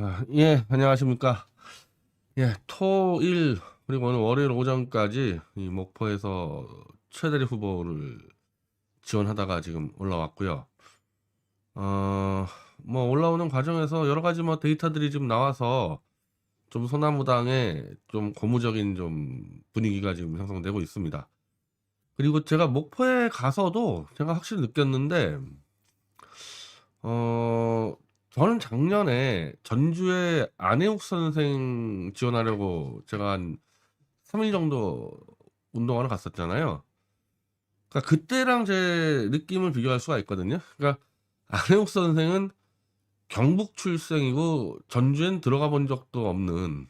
아, 예, 안녕하십니까. 예, 토, 일, 그리고 오늘 월요일 오전까지 이 목포에서 최대리 후보를 지원하다가 지금 올라왔고요. 어, 뭐 올라오는 과정에서 여러 가지 뭐 데이터들이 지금 나와서 좀 소나무당에 좀 고무적인 좀 분위기가 지금 형성되고 있습니다. 그리고 제가 목포에 가서도 제가 확실히 느꼈는데, 어, 저는 작년에 전주에 안혜욱 선생 지원하려고 제가 한 3 일 정도 운동하러 갔었잖아요. 그러니까 그때랑 제 느낌을 비교할 수가 있거든요. 그러니까 안혜욱 선생은 경북 출생이고 전주엔 들어가 본 적도 없는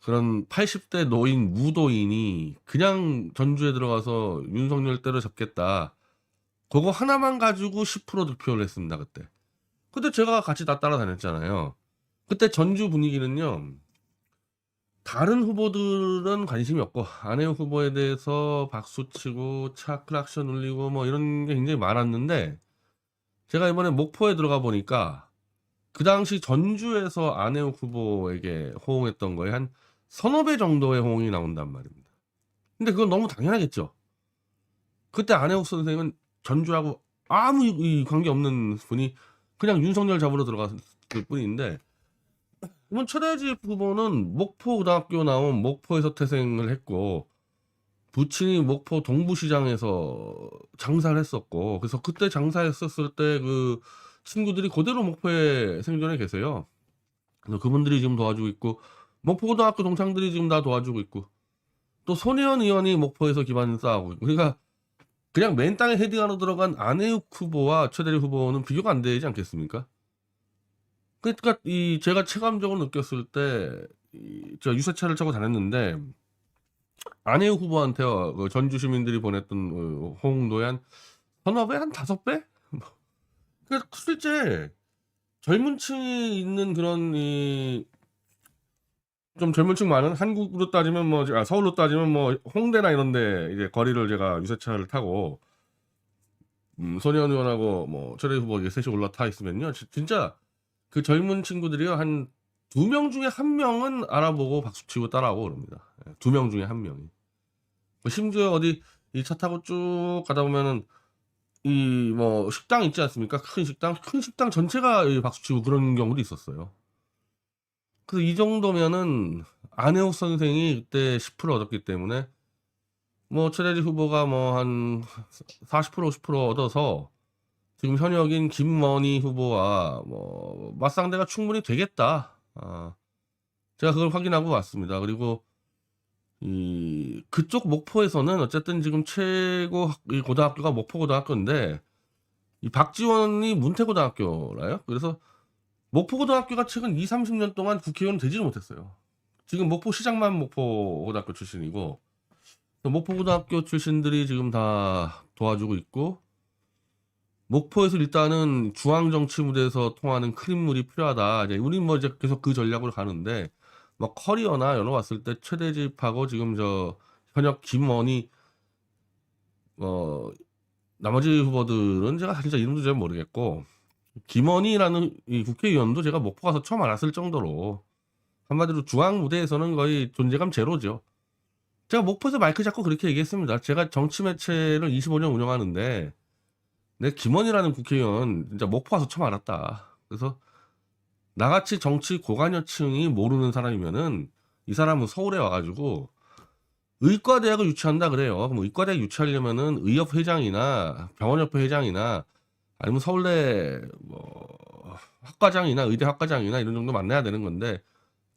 그런 80대 노인 무도인이 그냥 전주에 들어가서 윤석열 때려잡겠다. 그거 하나만 가지고 10% 득표를 했습니다, 그때. 근데 제가 같이 다 따라다녔잖아요. 그때 전주 분위기는요. 다른 후보들은 관심이 없고 안혜우 후보에 대해서 박수치고 차 클락션 울리고 뭐 이런 게 굉장히 많았는데 제가 이번에 목포에 들어가 보니까 그 당시 전주에서 안혜우 후보에게 호응했던 거에 한 서너 배 정도의 호응이 나온단 말입니다. 근데 그건 너무 당연하겠죠. 그때 안혜욱 선생은 전주하고 아무 이 관계 없는 분이 그냥 윤석열 잡으러 들어갔을 뿐인데 이번 최대집 후보는 목포 고등학교 나온 목포에서 태생을 했고 부친이 목포 동부시장에서 장사를 했었고 그래서 그때 장사했었을 때 그 친구들이 그대로 목포에 생존해 계세요. 그래서 그분들이 지금 도와주고 있고 목포 고등학교 동창들이 지금 다 도와주고 있고 또 손혜원 의원이 목포에서 기반 쌓아오고 그러니까 그냥 맨 땅에 헤딩하러 들어간 안혜욱 후보와 최대리 후보는 비교가 안 되지 않겠습니까? 그러니까 이 제가 체감적으로 느꼈을 때 이, 제가 유세차를 타고 다녔는데 안혜욱 후보한테 그 전주 시민들이 보냈던 그 호응도의 한 서너 배, 한 다섯 배? 뭐. 그러니까 실제 젊은 층이 있는 그런 이 좀 젊은 층 많은 한국으로 따지면 뭐 아, 서울로 따지면 뭐 홍대나 이런데 이제 거리를 제가 유세차를 타고 음, 손혜원 의원하고 뭐 최대 후보 이게 셋이 올라타 있으면요 지- 진짜 그 젊은 친구들이요 한 두 명 중에 한 명은 알아보고 박수치고 따라오고 그럽니다. 두 명 중에 한 명이. 뭐 심지어 어디 이 차 타고 쭉 가다 보면은 이 뭐 식당 있지 않습니까? 큰 식당, 큰 식당 전체가 이 박수치고 그런 경우도 있었어요. 그래서 이 정도면은 안혜욱 선생이 그때 10% 얻었기 때문에 뭐 최대리 후보가 뭐 한 40% 50% 얻어서 지금 현역인 김머니 후보와 뭐 맞상대가 충분히 되겠다. 아, 제가 그걸 확인하고 왔습니다. 그리고 이 그쪽 목포에서는 어쨌든 지금 최고 학- 이 고등학교가 목포 고등학교인데 이 박지원이 문태고등학교라요. 그래서 목포고등학교가 최근 2, 30년 동안 국회의원 되지를 못했어요. 지금 목포시장만 목포고등학교 출신이고 목포고등학교 출신들이 지금 다 도와주고 있고 목포에서 일단은 중앙 정치 무대에서 통하는 큰 인물이 필요하다. 이제 우리 뭐 이제 계속 그 전략으로 가는데 뭐 커리어나 여러 봤을 때 최대집하고 지금 저 현역 김원희 어 나머지 후보들은 제가 진짜 이름도 잘 모르겠고 김원희라는 이 국회의원도 제가 목포 가서 처음 알았을 정도로 한마디로 중앙 무대에서는 거의 존재감 제로죠. 제가 목포에서 마이크 잡고 그렇게 얘기했습니다. 제가 정치 매체를 25년 운영하는데 내 김원희라는 국회의원 진짜 목포 가서 처음 알았다. 그래서 나같이 정치 고관여층이 모르는 사람이면은 이 사람은 서울에 와가지고 의과대학을 유치한다 그래요. 그럼 의과대학 유치하려면은 의협 회장이나 병원협회 회장이나 아니면 서울대 뭐 학과장이나 의대 학과장이나 이런 정도 만나야 되는 건데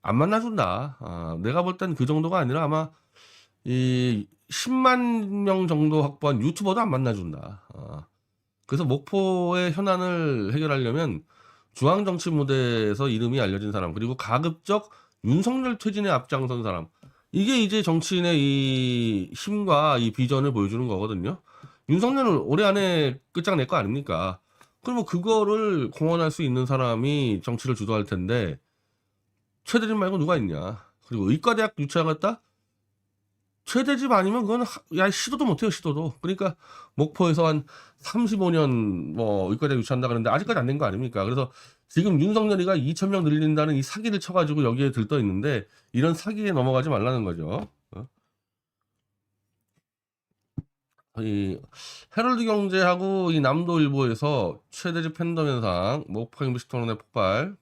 안 만나준다. 아, 내가 볼 땐 그 정도가 아니라 아마 이 10만 명 정도 확보한 유튜버도 안 만나준다. 아, 그래서 목포의 현안을 해결하려면 중앙 정치 무대에서 이름이 알려진 사람 그리고 가급적 윤석열 퇴진에 앞장선 사람 이게 이제 정치인의 이 힘과 이 비전을 보여주는 거거든요. 윤석열은 올해 안에 끝장낼 거 아닙니까? 그러면 그거를 공헌할 수 있는 사람이 정치를 주도할 텐데 최대집 말고 누가 있냐? 그리고 의과대학 유치하겠다? 최대집 아니면 그건 하- 야 시도도 못해요 시도도. 그러니까 목포에서 한 35년 뭐 의과대학 유치한다 그러는데 아직까지 안 된 거 아닙니까? 그래서 지금 윤석열이가 2천 명 늘린다는 이 사기를 쳐가지고 여기에 들떠 있는데 이런 사기에 넘어가지 말라는 거죠. 어? 이 헤럴드 경제하고 이 남도일보에서 최대지 팬덤 현상, 목파 임시 토론의 폭발,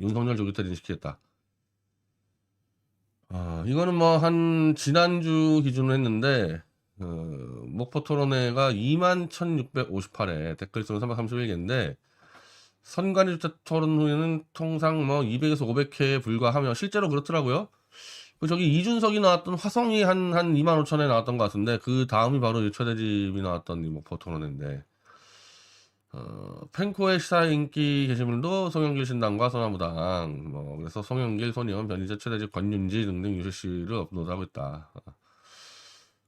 윤석열 조기태 인식했다. 아, 이거는 뭐 한 지난주 기준으로 했는데 어, 목포 토론회가 21,658회 댓글 수는 331개인데 선관위 주택 토론 후에는 통상 뭐 200에서 500회에 불과하며 실제로 그렇더라고요. 그 저기 이준석이 나왔던 화성이 한 한 2만 5천에 나왔던 것 같은데 그 다음이 바로 최대집이 나왔던 이 목포 토론회인데 어, 펜코의 시사 인기 게시물도 송영길 신당과 소나무당 뭐 그래서 송영길, 손희원, 변희재, 최대집, 권윤지 등등 유실씨를 업로드하고 있다.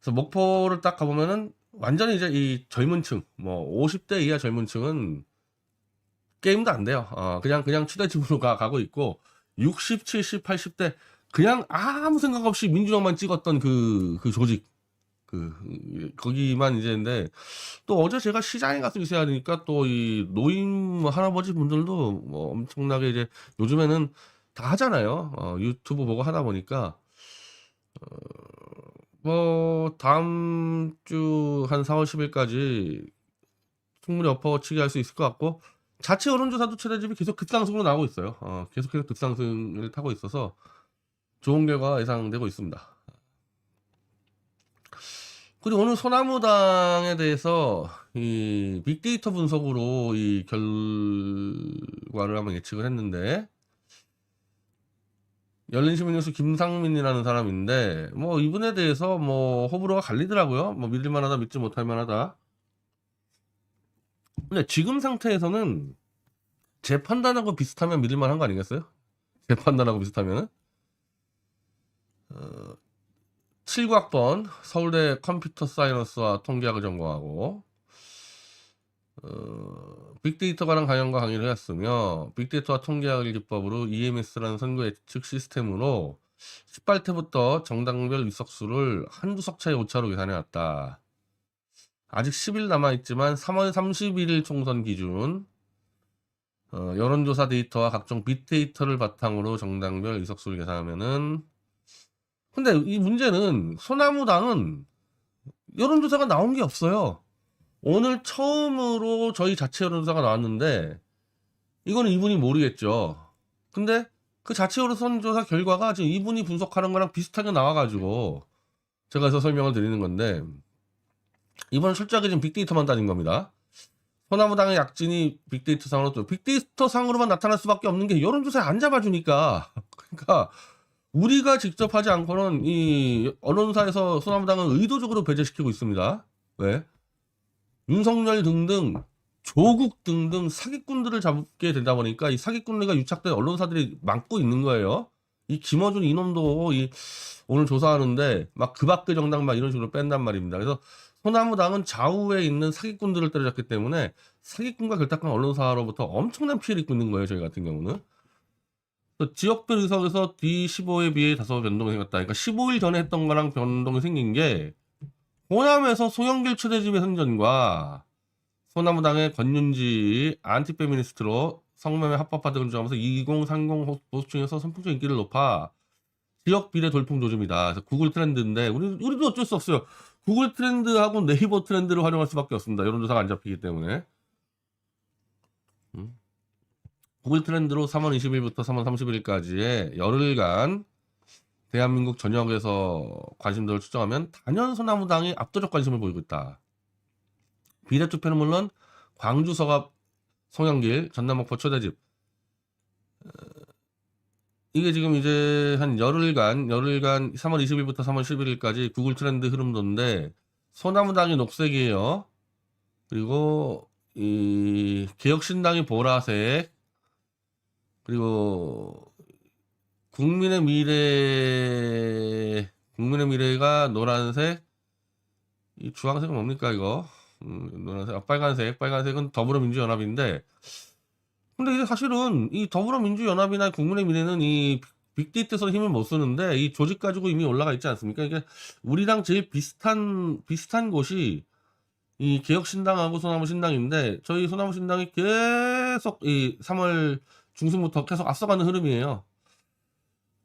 그래서 목포를 딱 가보면은 완전히 이제 이 젊은 층 뭐 50대 이하 젊은 층은 게임도 안 돼요. 어, 그냥 그냥 추대집으로 가, 가고 있고 60, 70, 80대 그냥 아무 생각 없이 민주당만 찍었던 그, 그 조직 그 거기만 이제인데 또 어제 제가 시장에 가서 있어야 되니까 또 이 노인 할아버지 분들도 뭐 엄청나게 이제 요즘에는 다 하잖아요. 어, 유튜브 보고 하다 보니까 어, 뭐 다음 주 한 4월 10일까지 충분히 엎어치기 할 수 있을 것 같고 자체 여론조사도 최대집이 계속 급상승으로 나오고 있어요. 어, 계속해서 급상승을 타고 있어서 좋은 결과가 예상되고 있습니다. 그리고 오늘 소나무당에 대해서 이 빅데이터 분석으로 이 결과를 한번 예측을 했는데 열린시민뉴스 김상민이라는 사람인데 뭐 이분에 대해서 뭐 호불호가 갈리더라고요. 뭐 믿을만하다 믿지 못할만하다. 근데 지금 상태에서는 제 판단하고 비슷하면 믿을만한 거 아니겠어요? 제 판단하고 비슷하면은 어, 79학번 서울대 컴퓨터 사이언스와 통계학을 전공하고 어, 빅데이터 관한 강연과 강의를 했으며 빅데이터와 통계학을 기법으로 EMS라는 선거 예측 시스템으로 18태부터 정당별 의석수를 한두 석 차의 오차로 계산해 왔다. 아직 10일 남아있지만 3월 31일 총선 기준 어, 여론조사 데이터와 각종 빅데이터를 바탕으로 정당별 의석수를 계산하면은 근데 이 문제는 소나무당은 여론조사가 나온 게 없어요. 오늘 처음으로 저희 자체 여론조사가 나왔는데 이거는 이분이 모르겠죠. 근데 그 자체 여론조사 결과가 지금 이분이 분석하는 거랑 비슷하게 나와가지고 제가 그래서 설명을 드리는 건데 이번은 철저하게 지금 빅데이터만 따진 겁니다. 소나무당의 약진이 빅데이터 상으로 또 빅데이터 상으로만 나타날 수밖에 없는 게 여론조사에 안 잡아주니까 그러니까 우리가 직접 하지 않고는 이 언론사에서 소나무당을 의도적으로 배제시키고 있습니다. 왜? 윤석열 등등 조국 등등 사기꾼들을 잡게 되다 보니까 이 사기꾼들과 유착된 언론사들이 막고 있는 거예요. 이 김어준 이놈도 이 오늘 조사하는데 막 그 밖의 정당 막 이런 식으로 뺀단 말입니다. 그래서 소나무당은 좌우에 있는 사기꾼들을 때려잡기 때문에 사기꾼과 결탁한 언론사로부터 엄청난 피해를 입고 있는 거예요. 저희 같은 경우는. 지역별 의석에서 D15에 비해 다소 변동이 생겼다. 그러니까 15일 전에 했던 거랑 변동이 생긴 게 호남에서 송영길 최대집의 선전과 소나무당의 권윤지 안티페미니스트로 성매매 합법화 등을 주장하면서 2030 보수층에서 선풍적 인기를 높아 지역 비례 돌풍 조짐이다. 그래서 구글 트렌드인데 우리 우리도 어쩔 수 없어요. 구글 트렌드하고 네이버 트렌드를 활용할 수밖에 없습니다. 여론조사가 안 잡히기 때문에. 음. 구글 트렌드로 3월 20일부터 3월 31일까지의 열흘간 대한민국 전역에서 관심도를 추정하면 단연 소나무당이 압도적 관심을 보이고 있다. 비례투표는 물론 광주 서갑 송영길 전남 목포 초대집 어, 이게 지금 이제 한 열흘간 열흘간 3월 20일부터 3월 11일까지 구글 트렌드 흐름도인데 소나무당이 녹색이에요. 그리고 이 개혁신당이 보라색 그리고 국민의 미래 국민의 미래가 노란색 이 주황색은 뭡니까 이거 음, 노란색 아, 빨간색 빨간색은 더불어민주연합인데 근데 이게 사실은 이 더불어민주연합이나 국민의 미래는 이 빅데이터에서 힘을 못 쓰는데 이 조직 가지고 이미 올라가 있지 않습니까? 이게 우리랑 제일 비슷한 비슷한 곳이 이 개혁신당하고 소나무신당인데 저희 소나무신당이 계속 이 3월 중순부터 계속 앞서가는 흐름이에요.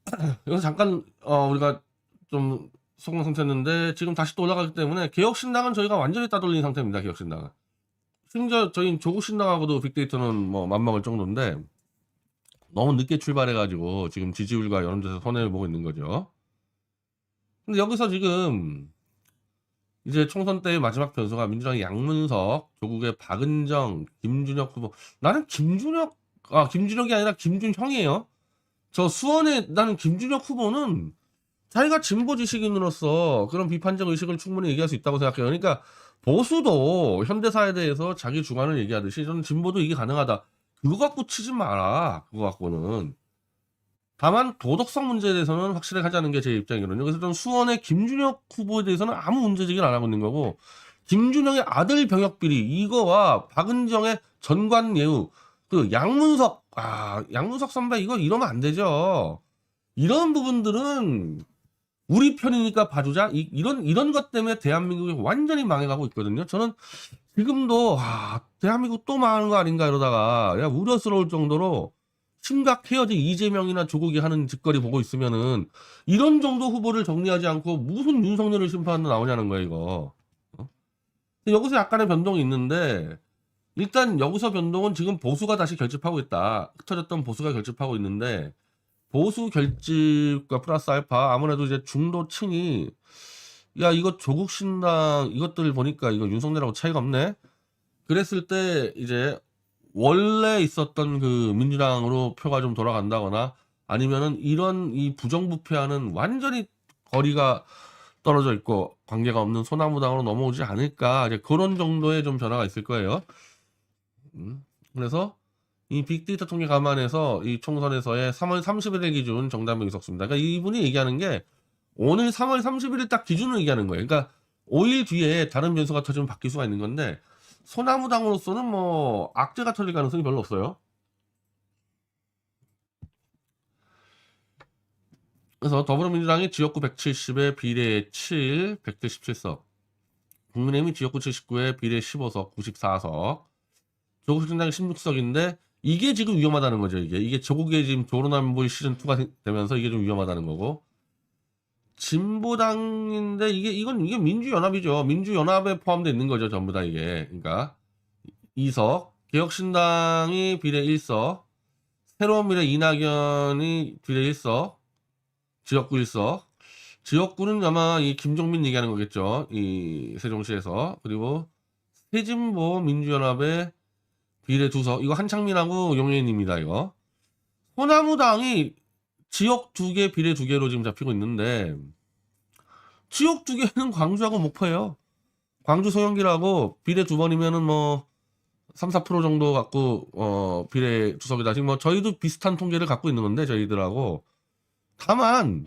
여기서 잠깐 어, 우리가 좀 속는 상태였는데 지금 다시 또 올라가기 때문에 개혁신당은 저희가 완전히 따돌린 상태입니다. 개혁신당은. 심지어 저희 조국신당하고도 빅데이터는 뭐 맞먹을 정도인데 너무 늦게 출발해가지고 지금 지지율과 여론조사 손해를 보고 있는 거죠. 근데 여기서 지금 이제 총선 때의 마지막 변수가 민주당의 양문석, 조국의 박은정, 김준혁 후보. 나는 김준혁, 아, 김준혁이 아니라 김준형이에요. 저 수원에 나는 김준혁 후보는 자기가 진보 지식인으로서 그런 비판적 의식을 충분히 얘기할 수 있다고 생각해요. 그러니까 보수도 현대사에 대해서 자기 주관을 얘기하듯이 저는 진보도 이게 가능하다. 그거 갖고 치지 마라. 그거 갖고는. 다만 도덕성 문제에 대해서는 확실하게 하자는 게 제 입장이거든요. 그래서 저는 수원의 김준혁 후보에 대해서는 아무 문제 제기를 안 하고 있는 거고 김준혁의 아들 병역 비리 이거와 박은정의 전관 예우 그 양문석 아 양문석 선배 이거 이러면 안 되죠. 이런 부분들은 우리 편이니까 봐주자 이, 이런 이런 것 때문에 대한민국이 완전히 망해가고 있거든요. 저는 지금도 아 대한민국 또 망하는 거 아닌가 이러다가 야 우려스러울 정도로 심각해요. 지금 이재명이나 조국이 하는 짓거리 보고 있으면은 이런 정도 후보를 정리하지 않고 무슨 윤석열을 심판하는 나오냐는 거예요, 이거. 어? 여기서 약간의 변동이 있는데 일단 여기서 변동은 지금 보수가 다시 결집하고 있다. 흩어졌던 보수가 결집하고 있는데 보수 결집과 플러스 알파 아무래도 이제 중도층이 야 이거 조국 신당 이것들 보니까 이거 윤석열하고 차이가 없네. 그랬을 때 이제 원래 있었던 그 민주당으로 표가 좀 돌아간다거나 아니면은 이런 이 부정부패와는 완전히 거리가 떨어져 있고 관계가 없는 소나무당으로 넘어오지 않을까 이제 그런 정도의 좀 변화가 있을 거예요. 음, 그래서 이 빅데이터 통계 감안해서 이 총선에서의 3월 31일 기준 정당명 의석수입니다. 그러니까 이분이 얘기하는 게 오늘 3월 31일 딱 기준을 얘기하는 거예요. 그러니까 5일 뒤에 다른 변수가 터지면 바뀔 수가 있는 건데 소나무당으로서는 뭐 악재가 터질 가능성이 별로 없어요. 그래서 더불어민주당이 지역구 170에 비례 7, 100대 17석. 국민의힘이 지역구 79에 비례 15석, 94석. 조국 신당이 16석인데 이게 지금 위험하다는 거죠. 이게 이게 조국의 지금 조론한불 시즌 2가 되면서 이게 좀 위험하다는 거고. 진보당인데 이게 이건 이게 민주연합이죠. 민주연합에 포함되어 있는 거죠. 전부 다 이게. 그러니까 2석, 개혁신당이 비례 1석, 새로운 미래 이낙연이 비례 1석, 지역구 1석. 지역구는 아마 이 김종민 얘기하는 거겠죠. 이 세종시에서. 그리고 세진보 민주연합의 비례 2석. 이거 한창민하고 용혜인입니다. 이거. 호나무당이 지역 두 개, 비례 두 개로 지금 잡히고 있는데 지역 두 개는 광주하고 목포예요. 광주 소영기라고 비례 두 번이면은 뭐 3, 4% 정도 갖고 어 비례 주석이다. 지금 뭐 저희도 비슷한 통계를 갖고 있는 건데 저희들하고 다만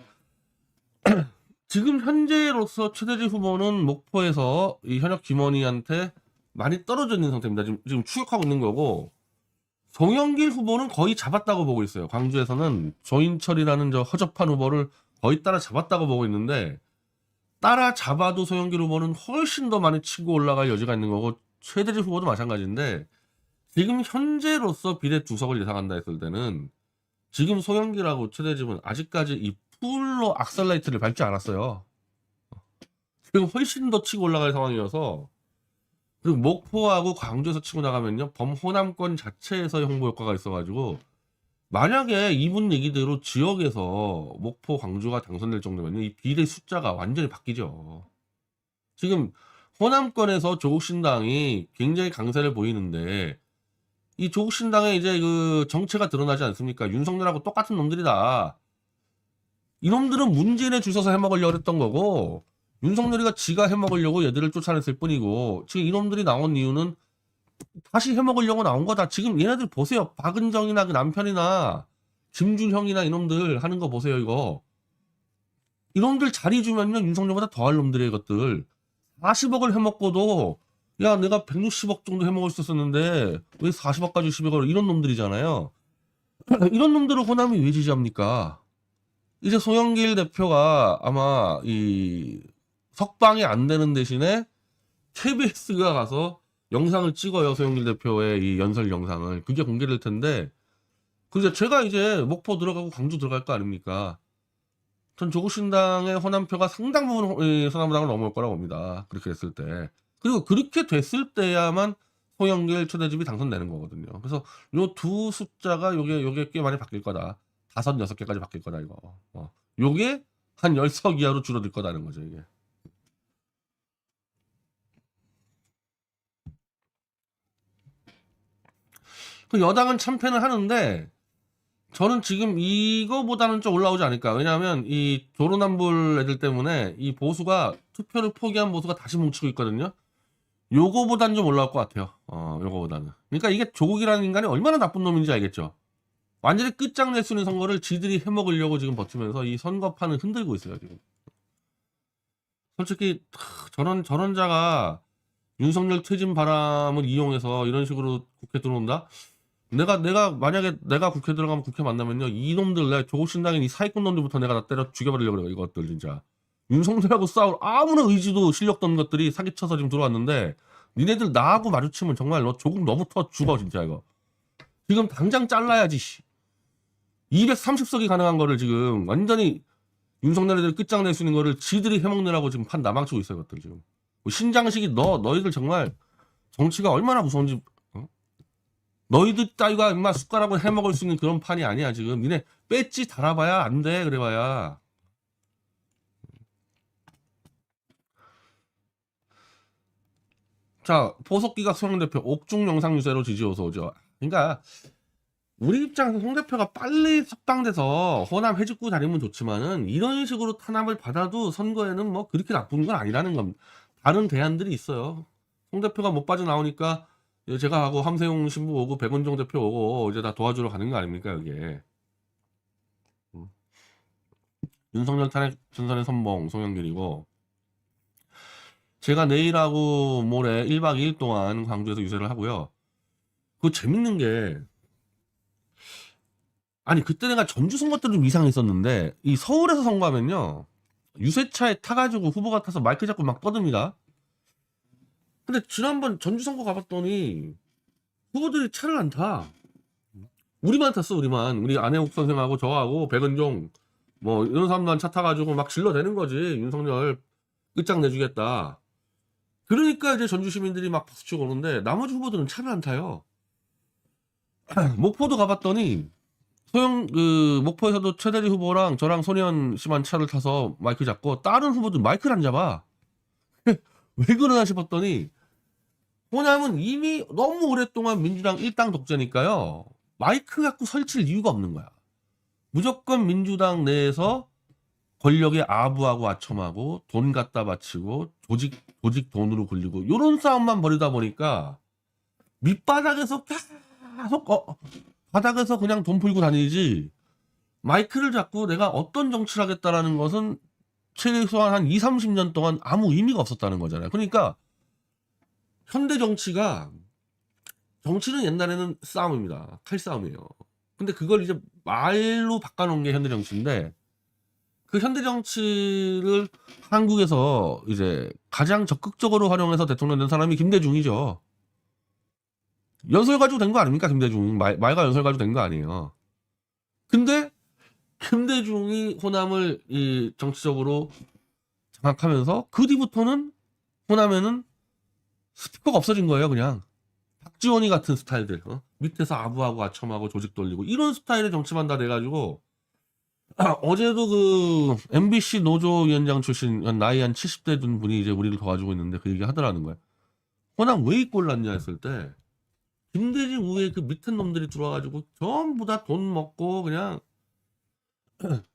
지금 현재로서 최대지 후보는 목포에서 이 현역 김원희한테 많이 떨어져 있는 상태입니다. 지금, 지금 추격하고 있는 거고 송영길 후보는 거의 잡았다고 보고 있어요. 광주에서는 조인철이라는 저 허접한 후보를 거의 따라 잡았다고 보고 있는데 따라 잡아도 송영길 후보는 훨씬 더 많이 치고 올라갈 여지가 있는 거고 최대지 후보도 마찬가지인데 지금 현재로서 비례 두석을 예상한다 했을 때는 지금 송영길하고 최대집은 아직까지 이 풀로 악셀레이트를 밟지 않았어요. 지금 훨씬 더 치고 올라갈 상황이어서 그리고 목포하고 광주에서 치고 나가면요 범호남권 자체에서 홍보 효과가 있어가지고 만약에 이분 얘기대로 지역에서 목포 광주가 당선될 정도면 이 비례 숫자가 완전히 바뀌죠. 지금 호남권에서 조국신당이 굉장히 강세를 보이는데 이 조국신당의 이제 그 정체가 드러나지 않습니까? 윤석열하고 똑같은 놈들이다. 이놈들은 문재인에 줄 서서 해먹으려고 했던 거고 윤석열이가 지가 해먹으려고 얘들을 쫓아냈을 뿐이고 지금 이놈들이 나온 이유는 다시 해먹으려고 나온 거다. 지금 얘네들 보세요. 박은정이나 그 남편이나 김준형이나 이놈들 하는 거 보세요. 이거 이놈들 자리 주면요 윤석열보다 더할 놈들의 것들 40억을 해먹고도 야 내가 160억 정도 해먹을 수 있었는데 왜 40억까지 10억을 이런 놈들이잖아요. 이런 놈들을 호남이 왜 지지합니까? 이제 송영길 대표가 아마 이 석방이 안 되는 대신에 KBS가 가서 영상을 찍어요 소영길 대표의 이 연설 영상을 그게 공개될 텐데 그제 제가 이제 목포 들어가고 광주 들어갈 거 아닙니까? 전 조국신당의 호남표가 상당 부분 호남당을 넘어올 거라고 봅니다. 그렇게 됐을 때 그리고 그렇게 됐을 때야만 소영길 초대집이 당선되는 거거든요. 그래서 요 두 숫자가 요게 요게 꽤 많이 바뀔 거다. 다섯 여섯 개까지 바뀔 거다 이거. 어. 요게 한 열 석 이하로 줄어들 거다는 거죠 이게. 그 여당은 참패는 하는데 저는 지금 이거보다는 좀 올라오지 않을까. 왜냐하면 이 조로남불 애들 때문에 이 보수가 투표를 포기한 보수가 다시 뭉치고 있거든요. 요거보다는 좀 올라올 것 같아요. 어, 요거보다는. 그러니까 이게 조국이라는 인간이 얼마나 나쁜 놈인지 알겠죠. 완전히 끝장낼 수 있는 선거를 지들이 해먹으려고 지금 버티면서 이 선거판을 흔들고 있어요, 지금. 솔직히, 하, 저런, 저런 자가 윤석열 퇴진 바람을 이용해서 이런 식으로 국회 들어온다? 내가, 내가, 만약에 내가 국회 들어가면 국회 만나면요, 이놈들, 내가 조국신당인 이 사기꾼 놈들부터 내가 다 때려 죽여버리려고 그래요, 이것들, 진짜. 윤석열하고 싸울 아무런 의지도 실력 없는 것들이 사기쳐서 지금 들어왔는데, 니네들 나하고 마주치면 정말 너 조국 너부터 죽어, 진짜, 이거. 지금 당장 잘라야지, 씨. 230석이 가능한 거를 지금 완전히 윤석열 애들 끝장낼 수 있는 거를 지들이 해먹느라고 지금 판 나망치고 있어요, 것들 지금. 뭐 신장식이 너, 너희들 정말 정치가 얼마나 무서운지, 어? 너희들 따위가 임마 숟가락으로 해먹을 수 있는 그런 판이 아니야, 지금. 니네 배지 달아봐야 안 돼, 그래봐야. 자, 보석기각 소영 대표 옥중 영상 유세로 지지 어서 오죠. 그러니까 우리 입장에서 송 대표가 빨리 석방돼서 호남 해집고 다니면 좋지만은 이런 식으로 탄압을 받아도 선거에는 뭐 그렇게 나쁜 건 아니라는 겁니다. 다른 대안들이 있어요. 송 대표가 못 빠져나오니까 이 제 제가 하고 함세용 신부 오고 백원종 대표 오고 이제 다 도와주러 가는 거 아닙니까 여기에. 음. 윤석열 탄핵 전선의 선봉 송영길이고 제가 내일하고 모레 1박 2일 동안 광주에서 유세를 하고요. 그 재밌는 게 아니 그때 내가 전주 선거 때도 좀 이상했었는데 이 서울에서 선거하면요 유세차에 타가지고 후보가 타서 마이크 잡고 막 떠듭니다. 근데 지난번 전주 선거 가봤더니 후보들이 차를 안 타. 우리만 탔어 우리만 우리 안혜욱 선생하고 저하고 백은종 뭐 이런 사람만 차 타가지고 막 질러대는 거지 윤석열 끝장 내주겠다. 그러니까 이제 전주 시민들이 막 박수치고 오는데 나머지 후보들은 차를 안 타요. 목포도 가봤더니 소영 그 목포에서도 최대리 후보랑 저랑 손혜원 씨만 차를 타서 마이크 잡고 다른 후보들 마이크를 안 잡아. 왜 그러나 싶었더니 호남은 이미 너무 오랫동안 민주당 일당 독재니까요. 마이크 갖고 설칠 이유가 없는 거야. 무조건 민주당 내에서 권력에 아부하고 아첨하고 돈 갖다 바치고 조직 조직 돈으로 굴리고 요런 싸움만 벌이다 보니까 밑바닥에서 계속 어, 바닥에서 그냥 돈 풀고 다니지 마이크를 잡고 내가 어떤 정치를 하겠다라는 것은 최소한 한 2, 30년 동안 아무 의미가 없었다는 거잖아요. 그러니까 현대 정치가 정치는 옛날에는 싸움입니다. 칼싸움이에요. 근데 그걸 이제 말로 바꿔놓은 게 현대 정치인데 그 현대 정치를 한국에서 이제 가장 적극적으로 활용해서 대통령 된 사람이 김대중이죠. 연설 가지고 된 거 아닙니까 김대중 말, 말과 연설 가지고 된 거 아니에요. 근데 김대중이 호남을 이 정치적으로 장악하면서 그 뒤부터는 호남에는 스피커가 없어진 거예요 그냥 박지원이 같은 스타일들 어? 밑에서 아부하고 아첨하고 조직 돌리고 이런 스타일의 정치만 다 돼가지고 아, 어제도 그 MBC 노조 위원장 출신 나이 한 70대 된 분이 이제 우리를 도와주고 있는데 그 얘기 하더라는 거야. 호남 왜 이꼴 났냐 했을 때 김대중 후에 그 밑에 놈들이 들어와가지고 전부 다 돈 먹고 그냥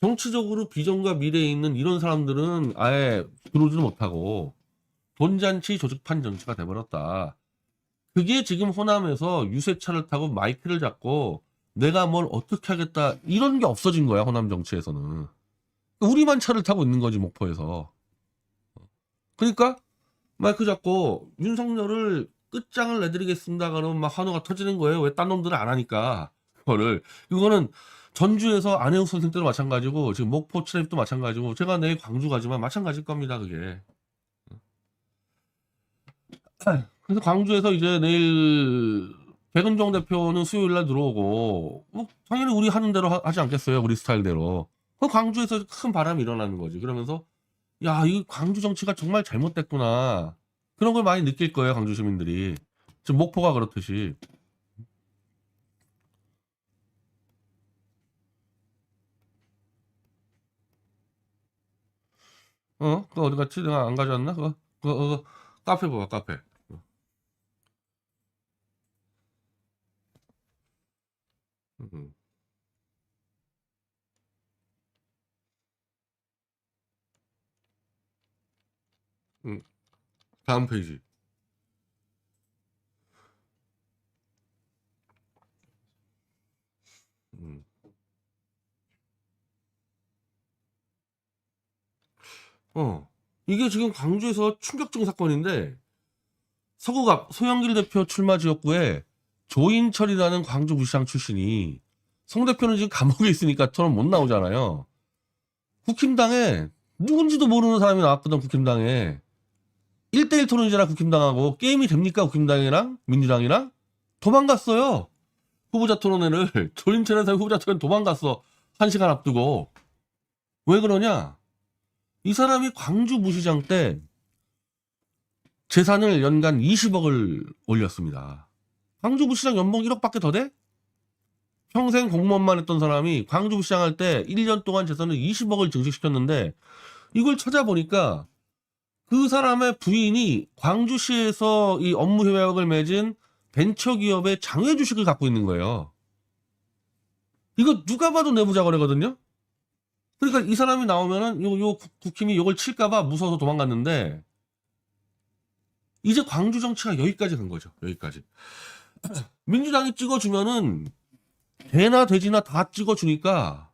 정치적으로 비전과 미래에 있는 이런 사람들은 아예 들어오지도 못하고 돈잔치 조직판 정치가 돼버렸다. 그게 지금 호남에서 유세차를 타고 마이크를 잡고 내가 뭘 어떻게 하겠다 이런 게 없어진 거야 호남 정치에서는. 우리만 차를 타고 있는 거지 목포에서. 그러니까 마이크 잡고 윤석열을 끝장을 내드리겠습니다 그러면 막 환호가 터지는 거예요. 왜 딴 놈들은 안 하니까. 그거를. 이거는 전주에서 안혜욱 선생 때도 마찬가지고 지금 목포 트랩도 마찬가지고 제가 내일 광주 가지만 마찬가지일 겁니다 그게. 그래서 광주에서 이제 내일 백은종 대표는 수요일 날 들어오고 뭐 당연히 우리 하는 대로 하, 지 않겠어요 우리 스타일대로. 그 광주에서 큰 바람이 일어나는 거지. 그러면서 야 이 광주 정치가 정말 잘못됐구나. 그런 걸 많이 느낄 거예요 광주 시민들이. 지금 목포가 그렇듯이 어? 그거 어디 갔지? 내가 안 가져왔나? 그거, 그거, 그거 카페 봐봐 카페 음. 음. 다음 페이지. 어. 이게 지금 광주에서 충격적 사건인데 서구갑 소영길 대표 출마 지역구에 조인철이라는 광주 부시장 출신이 송 대표는 지금 감옥에 있으니까 저는 못 나오잖아요. 국힘당에 누군지도 모르는 사람이 나왔거든 국힘당에 1대1 토론이잖아 국힘당하고 게임이 됩니까 국힘당이랑 민주당이랑 도망갔어요. 후보자 토론회를 조인철의 사람 후보자 토론 도망갔어. 한 시간 앞두고 왜 그러냐? 이 사람이 광주 부시장 때 재산을 연간 20억을 올렸습니다. 광주부시장 연봉 1억밖에 더 돼? 평생 공무원만 했던 사람이 광주부시장 할 때 1년 동안 재산을 20억을 증식시켰는데 이걸 찾아보니까 그 사람의 부인이 광주시에서 이 업무 협약을 맺은 벤처기업의 장외 주식을 갖고 있는 거예요. 이거 누가 봐도 내부자 거래거든요? 그러니까 이 사람이 나오면은 요, 요 국- 국힘이 요걸 칠까봐 무서워서 도망갔는데 이제 광주 정치가 여기까지 간 거죠. 여기까지. 민주당이 찍어주면은 개나 돼지나 다 찍어주니까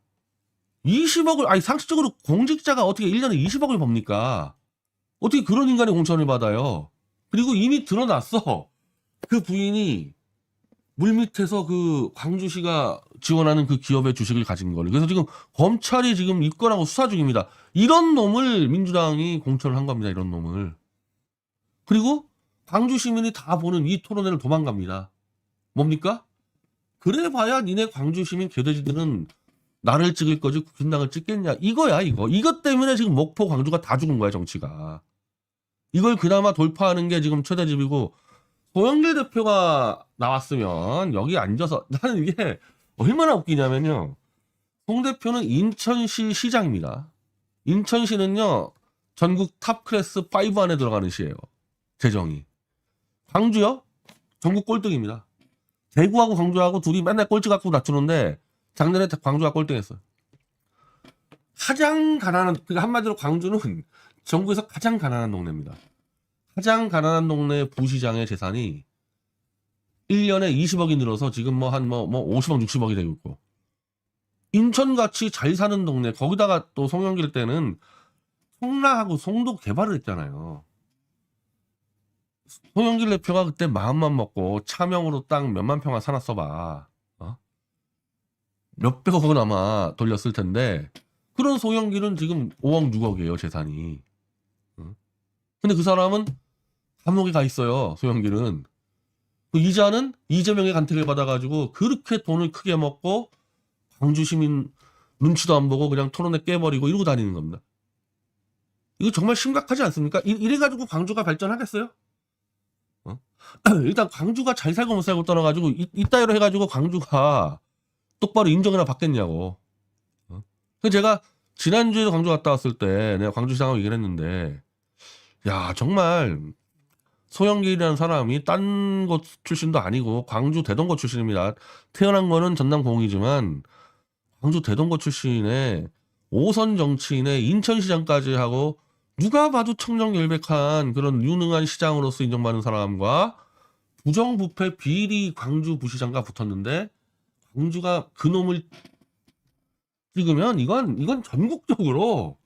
20억을 아니 상식적으로 공직자가 어떻게 1년에 20억을 법니까? 어떻게 그런 인간의 공천을 받아요? 그리고 이미 드러났어. 그 부인이 물밑에서 그 광주시가 지원하는 그 기업의 주식을 가진 거를. 그래서 지금 검찰이 지금 입건하고 수사 중입니다. 이런 놈을 민주당이 공천을 한 겁니다. 이런 놈을. 그리고 광주 시민이 다 보는 이 토론회를 도망갑니다. 뭡니까? 그래 봐야 니네 광주 시민 개돼지들은 나를 찍을 거지 국힘당을 찍겠냐 이거야 이거 이것 때문에 지금 목포 광주가 다 죽은 거야 정치가 이걸 그나마 돌파하는 게 지금 최대집이고 소영길 대표가 나왔으면 여기 앉아서 나는 이게 얼마나 웃기냐면요. 송 대표는 인천시 시장입니다. 인천시는요 전국 탑 클래스 5 안에 들어가는 시예요. 재정이. 광주요? 전국 꼴등입니다. 대구하고 광주하고 둘이 맨날 꼴찌 갖고 다투는데 작년에 광주가 꼴등했어요. 가장 가난한 그러니까 한마디로 광주는 전국에서 가장 가난한 동네입니다. 가장 가난한 동네 부시장의 재산이 1년에 20억이 늘어서 지금 뭐 한 뭐 뭐 50억 60억이 되고 있고 인천같이 잘 사는 동네 거기다가 또 송영길 때는 송라하고 송도 개발을 했잖아요. 송영길 대표가 그때 마음만 먹고 차명으로 땅 몇만 평을 사놨어봐. 어? 몇백억은 아마 돌렸을 텐데 그런 송영길은 지금 5억 6억이에요 재산이. 어? 근데 그 사람은 감옥에 가 있어요. 송영길은. 그 이자는 이재명의 간택을 받아가지고 그렇게 돈을 크게 먹고 광주 시민 눈치도 안 보고 그냥 토론에 깨버리고 이러고 다니는 겁니다. 이거 정말 심각하지 않습니까? 이- 이래가지고 광주가 발전하겠어요? 어? 일단 광주가 잘 살고 못 살고 떠나가지고 이, 이따위로 해가지고 광주가 똑바로 인정이나 받겠냐고. 어? 그래서 제가 지난주에도 광주 갔다 왔을 때 내가 광주시장하고 얘기를 했는데 야 정말 소영길이라는 사람이 딴곳 출신도 아니고 광주 대동고 출신입니다. 태어난 거는 전남 공이지만 광주 대동고 출신의 오선 정치인의 인천시장까지 하고 누가 봐도 청정결백한 그런 유능한 시장으로서 인정받는 사람과 부정부패 비리 광주 부시장과 붙었는데 광주가 그 놈을 찍으면 이건 이건 전국적으로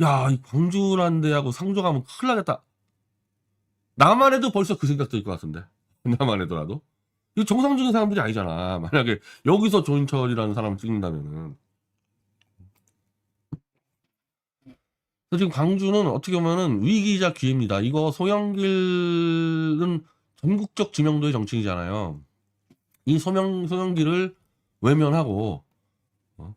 야 이 광주라는 데하고 상조가면 큰일 나겠다. 나만 해도 벌써 그 생각 들것 같은데 나만 해도라도 이 정상적인 사람들이 아니잖아. 만약에 여기서 조인철이라는 사람을 찍는다면은 지금 광주는 어떻게 보면은 위기이자 기회입니다. 이거 소영길은 전국적 지명도의 정치이잖아요. 이 소명 소영길을 외면하고 어?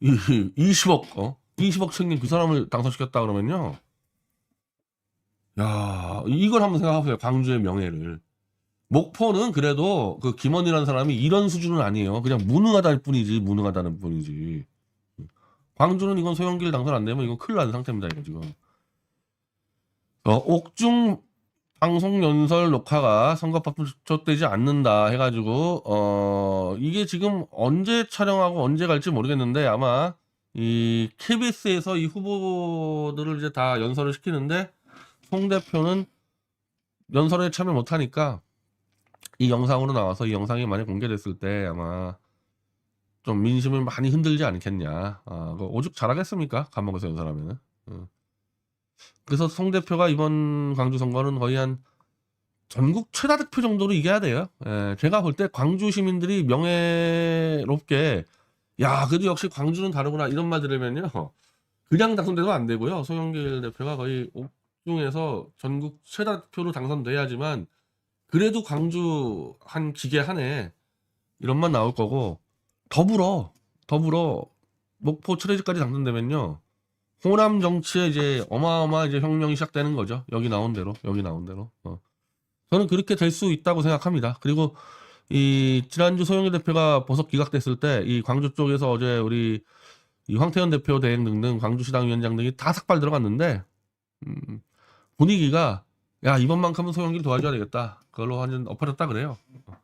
이 20억 어? 20억 챙긴 그 사람을 당선시켰다 그러면요. 야, 이걸 한번 생각해보세요. 광주의 명예를. 목포는 그래도 그 김원이라는 사람이 이런 수준은 아니에요. 그냥 무능하다는 뿐이지, 무능하다는 뿐이지. 광주는 이건 소영길 당선 안 되면 이건 큰일 나는 상태입니다, 이거 지금. 어, 옥중 방송 연설 녹화가 선거법 조되지 않는다 해가지고 어 이게 지금 언제 촬영하고 언제 갈지 모르겠는데 아마 이 KBS에서 이 후보들을 이제 다 연설을 시키는데 송 대표는 연설에 참여 못하니까 이 영상으로 나와서 이 영상이 만약 공개됐을 때 아마 좀 민심을 많이 흔들지 않겠냐. 아, 그 오죽 잘하겠습니까? 감옥에서 연설하면은. 어. 그래서 송 대표가 이번 광주 선거는 거의 한 전국 최다 득표 정도로 이겨야 돼요. 예, 제가 볼 때 광주 시민들이 명예롭게 야, 그래도 역시 광주는 다르구나 이런 말 들으면요. 그냥 당선돼도 안 되고요. 소영길 대표가 거의 옥 중에서 전국 최다 득표로 당선돼야지만 그래도 광주 한 기계 한해 이런 말 나올 거고 더불어 더불어 목포 트레지까지 당선되면요. 호남 정치에 이제 어마어마한 이제 혁명이 시작되는 거죠. 여기 나온 대로, 여기 나온 대로. 어. 저는 그렇게 될 수 있다고 생각합니다. 그리고 이 지난주 소영일 대표가 보석 기각됐을 때 이 광주 쪽에서 어제 우리 이 황태현 대표 대행 등등 광주시당 위원장 등이 다 삭발 들어갔는데 음, 분위기가 야 이번만큼은 소영길 도와줘야 되겠다. 그걸로 완전 엎어졌다 그래요. 어.